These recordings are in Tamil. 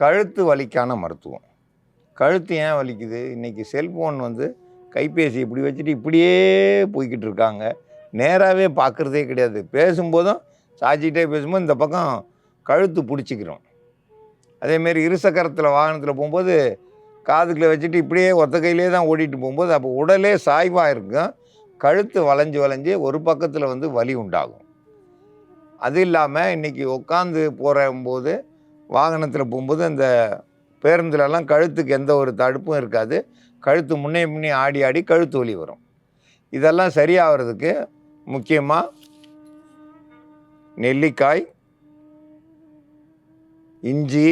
கழுத்து வலிக்கான மருத்துவம். கழுத்து ஏன் வலிக்குது? இன்றைக்கி செல்ஃபோன் வந்து கைபேசி இப்படி வச்சுட்டு இப்படியே போய்கிட்டு இருக்காங்க. நேராகவே பார்க்குறதே கிடையாது. பேசும்போதும் சாச்சிக்கிட்டே பேசும்போது இந்த பக்கம் கழுத்து பிடிச்சிக்கிறோம். அதேமாரி இருசக்கரத்தில் வாகனத்தில் போகும்போது காதுக்குள்ள வச்சுட்டு இப்படியே ஒத்த கையிலே தான் ஓடிட்டு போகும்போது அப்போ உடலே சாய்வாக இருக்கும் கழுத்து வளைஞ்சு வளைஞ்சு ஒரு பக்கத்தில் வந்து வலி உண்டாகும். அது இல்லாமல் இன்றைக்கி உட்காந்து போகும்போது வாகனத்தில் போகும்போது அந்த பேருந்துலலாம் கழுத்துக்கு எந்த ஒரு தடுப்பும் இருக்காது. கழுத்து முன்னே முன்னே ஆடி ஆடி கழுத்து வலி வரும். இதெல்லாம் சரியாகிறதுக்கு முக்கியமாக நெல்லிக்காய் இஞ்சி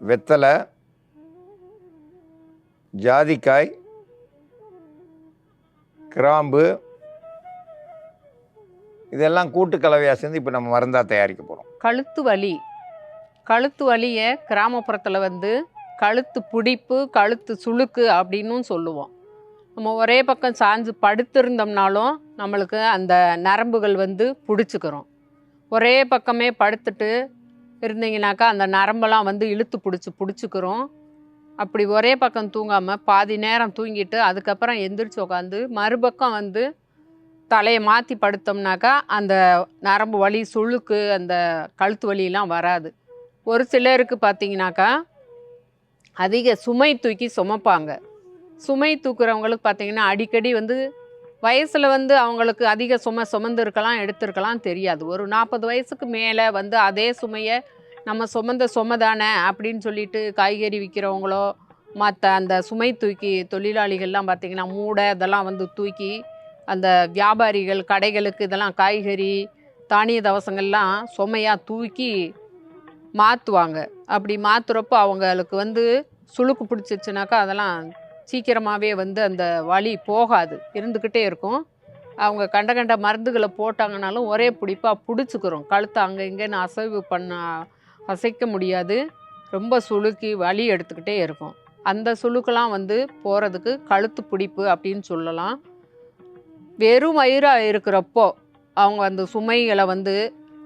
வெத்தலை ஜாதிக்காய் கிராம்பு இதெல்லாம் கூட்டு கலவையாக சேர்ந்து இப்போ நம்ம மருந்தாக தயாரிக்க போகிறோம் கழுத்து வலி. கழுத்து வலியை கிராமப்புறத்தில் வந்து கழுத்து பிடிப்பு கழுத்து சுளுக்கு அப்படின்னும் சொல்லுவோம். நம்ம ஒரே பக்கம் சாஞ்சு படுத்திருந்தோம்னாலும் நம்மளுக்கு அந்த நரம்புகள் வந்து பிடிச்சிக்கிறோம். ஒரே பக்கமே படுத்துட்டு இருந்தீங்கனாக்கா அந்த நரம்பெல்லாம் வந்து இழுத்து பிடிச்சி பிடிச்சிக்கிறோம். அப்படி ஒரே பக்கம் தூங்காமல் பாதி நேரம் தூங்கிட்டு அதுக்கப்புறம் எந்திரிச்சு உட்காந்து மறுபக்கம் வந்து தலையை மாற்றி படுத்தோம்னாக்கா அந்த நரம்பு வலி சுழுக்கு அந்த கழுத்து வலியெலாம் வராது. ஒரு சிலருக்கு பார்த்தீங்கன்னாக்கா அதிக சுமை தூக்கி சுமப்பாங்க. சுமை தூக்குறவங்களுக்கு பார்த்திங்கன்னா அடிக்கடி வந்து வயசில் வந்து அவங்களுக்கு அதிக சுமை சுமந்துருக்கலாம் எடுத்திருக்கலாம் தெரியாது. ஒரு நாற்பது வயசுக்கு மேலே வந்து அதே சுமையை நம்ம சுமந்த சுமை தானே அப்படின்னு சொல்லிட்டு காய்கறி விற்கிறவங்களோ மற்ற அந்த சுமை தூக்கி தொழிலாளிகள்லாம் பார்த்திங்கன்னா மூடை இதெல்லாம் வந்து தூக்கி அந்த வியாபாரிகள் கடைகளுக்கு இதெல்லாம் காய்கறி தானிய தவசங்கள்லாம் சுமையாக தூக்கி மாற்றுவாங்க அப்படி மாற்றுறப்போ அவங்களுக்கு வந்து சுளுக்கு பிடிச்சிச்சுனாக்கா அதெல்லாம் சீக்கிரமாகவே வந்து அந்த வலி போகாது. இருந்துக்கிட்டே இருக்கும். அவங்க கண்ட கண்ட மருந்துகளை போட்டாங்கனாலும் ஒரே பிடிப்பாக பிடிச்சிக்கிறோம். கழுத்தை அங்கே இங்கேன்னு அசைவு பண்ண அசைக்க முடியாது. ரொம்ப சுளுக்கி வலி எடுத்துக்கிட்டே இருக்கும். அந்த சுளுக்கெல்லாம் வந்து போகிறதுக்கு கழுத்து பிடிப்பு அப்படின்னு சொல்லலாம். வெறும் வயிறாக இருக்கிறப்போ அவங்க அந்த சுமைகளை வந்து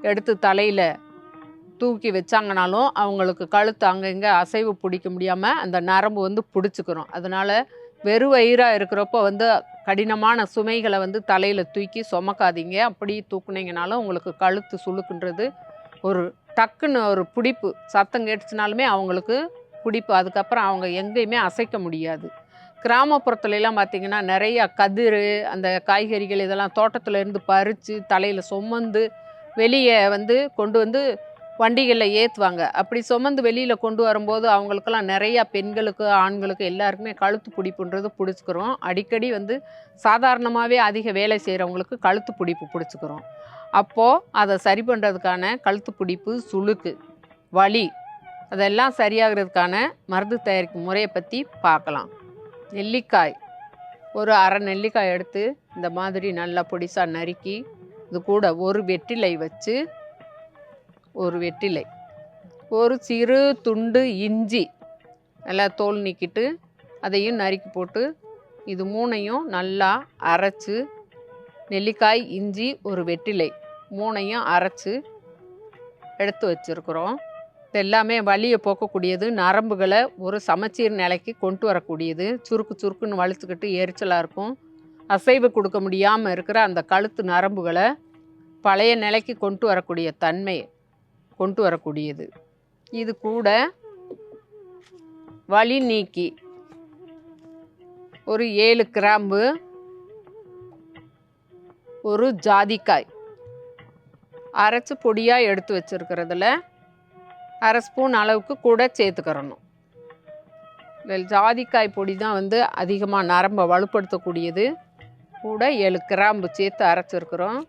எடுத்து தலையில் தூக்கி வச்சாங்கனாலும் அவங்களுக்கு கழுத்து அங்கங்கே அசைவு பிடிக்க முடியாமல் அந்த நரம்பு வந்து பிடிச்சிக்கிறோம் அதனால் வெறும் வயிறாக இருக்கிறப்போ வந்து கடினமான சுமைகளை வந்து தலையில் தூக்கி சுமக்காதீங்க. அப்படி தூக்குனீங்கனாலும் உங்களுக்கு கழுத்து சுளுக்குன்றது ஒரு டக்குன்னு ஒரு பிடிப்பு. சத்தம் கேட்டுச்சுனாலுமே அவங்களுக்கு பிடிப்பு. அதுக்கப்புறம் அவங்க எங்கேயுமே அசைக்க முடியாது. கிராமப்புறத்துலலாம் பார்த்திங்கன்னா நிறையா கதிர் அந்த காய்கறிகள் இதெல்லாம் தோட்டத்துல இருந்து பறித்து தலையில் சுமந்து வெளியே வந்து கொண்டு வந்து வண்டிகளில் ஏற்றுவாங்க அப்படி சுமந்து வெளியில் கொண்டு வரும்போது அவங்களுக்கெல்லாம் நிறையா பெண்களுக்கு ஆண்களுக்கு எல்லாருக்குமே கழுத்து பிடிப்புன்றது பிடிச்சிக்கிறோம். அடிக்கடி வந்து சாதாரணமாகவே அதிக வேலை செய்கிறவங்களுக்கு கழுத்து பிடிப்பு பிடிச்சிக்கிறோம். அப்போது அதை சரி பண்ணுறதுக்கான கழுத்து பிடிப்பு சுளுக்கு வலி அதெல்லாம் சரியாகிறதுக்கான மருந்து தயாரிக்கும் முறையை பற்றி பார்க்கலாம். நெல்லிக்காய். ஒரு அரை நெல்லிக்காய் எடுத்து இந்த மாதிரி நல்லா பொடிசாக நறுக்கி இது கூட ஒரு வெற்றிலை வச்சு ஒரு வெற்றிலை. ஒரு சிறு துண்டு இஞ்சி நல்லா தோல் நீக்கிட்டு அதையும் நறுக்கி போட்டு இது மூணையும் நல்லா அரைச்சி நெல்லிக்காய் இஞ்சி ஒரு வெற்றிலை மூணையும் அரைச்சு எடுத்து வச்சுருக்குறோம். எல்லாமே வலியை போக்கக்கூடியது நரம்புகளை ஒரு சமச்சீர் நிலைக்கு கொண்டு வரக்கூடியது. சுருக்கு சுருக்குன்னு வலுத்துக்கிட்டு எரிச்சலாக இருக்கும். அசைவு கொடுக்க முடியாமல் இருக்கிற அந்த கழுத்து நரம்புகளை பழைய நிலைக்கு கொண்டு வரக்கூடிய தன்மை கொண்டு வரக்கூடியது. இது கூட வலி நீக்கி ஒரு ஏழு கிராம்பு ஒரு ஜாதிக்காய் அரைச்சி பொடியாக எடுத்து வச்சுருக்கிறதுல அரை ஸ்பூன் அளவுக்கு கூட சேர்த்துக்கிறணும். இதில் ஜாதிக்காய் பொடி தான் வந்து அதிகமாக நரம்பை வலுப்படுத்தக்கூடியது. கூட ஏழு கிராம்பு சேர்த்து அரைச்சிருக்கிறோம்.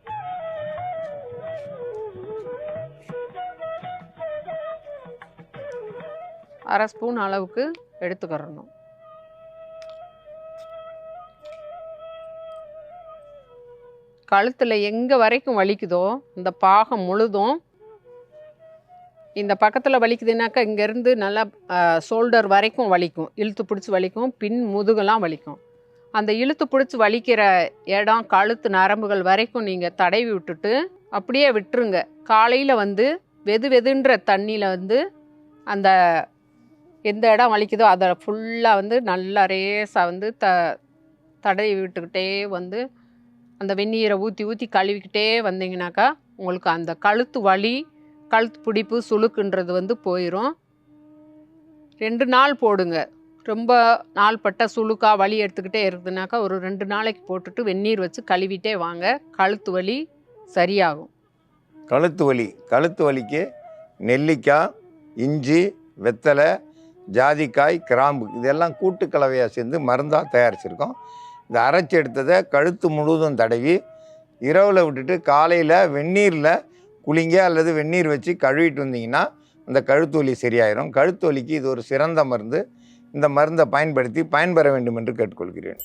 அரை ஸ்பூன் அளவுக்கு எடுத்துக்கிறணும். கழுத்தில் எங்கே வரைக்கும் வலிக்குதோ இந்த பாகம் முழுதும் இந்த பக்கத்தில் வலிக்குதுனாக்கா இங்கேருந்து நல்லா ஷோல்டர் வரைக்கும் வலிக்கும். இழுத்து பிடிச்சி வலிக்கும். பின் முதுகெல்லாம் வலிக்கும். அந்த இழுத்து பிடிச்சி வலிக்கிற இடம் கழுத்து நரம்புகள் வரைக்கும் நீங்கள் தடவி விட்டுட்டு அப்படியே விட்டுருங்க. காலையில் வந்து வெது வெதுன்ற தண்ணியில் வந்து அந்த எந்த இடம் வலிக்குதோ அதை ஃபுல்லாக வந்து நல்லா ரேஸாக வந்து த தடவி விட்டுக்கிட்டே வந்து அந்த வெந்நீரை ஊற்றி ஊற்றி கழுவிக்கிட்டே வந்தீங்கனாக்கா உங்களுக்கு அந்த கழுத்து வலி கழுத்து பிடிப்பு சுளுக்குன்றது வந்து போயிடும் ரெண்டு நாள் போடுங்க. ரொம்ப நாள்பட்ட சுழுக்காக வலி எடுத்துக்கிட்டே இருக்குதுனாக்கா ஒரு ரெண்டு நாளைக்கு போட்டுட்டு வெந்நீர் வச்சு கழுவிட்டே வாங்க. கழுத்து வலி சரியாகும். கழுத்து வலி. கழுத்து வலிக்கு நெல்லிக்காய் இஞ்சி வெத்தலை ஜாதிக்காய் கிராம்பு இதெல்லாம் கூட்டு கலவையாக சேர்ந்து மருந்தாக தயாரிச்சிருக்கோம். இந்த அரைச்சி எடுத்ததை கழுத்து முழுவதும் தடவி இரவில் விட்டுட்டு காலையில் வெந்நீரில் குளிங்க அல்லது வெந்நீர் வச்சு கழுவிட்டு வந்தீங்கன்னா அந்த கழுத்தொலி சரியாயிரும். கழுத்தொலிக்கு இது ஒரு சிறந்த மருந்து. இந்த மருந்தை பயன்படுத்தி பயன்பெற வேண்டும் என்று கேட்டுக்கொள்கிறேன்.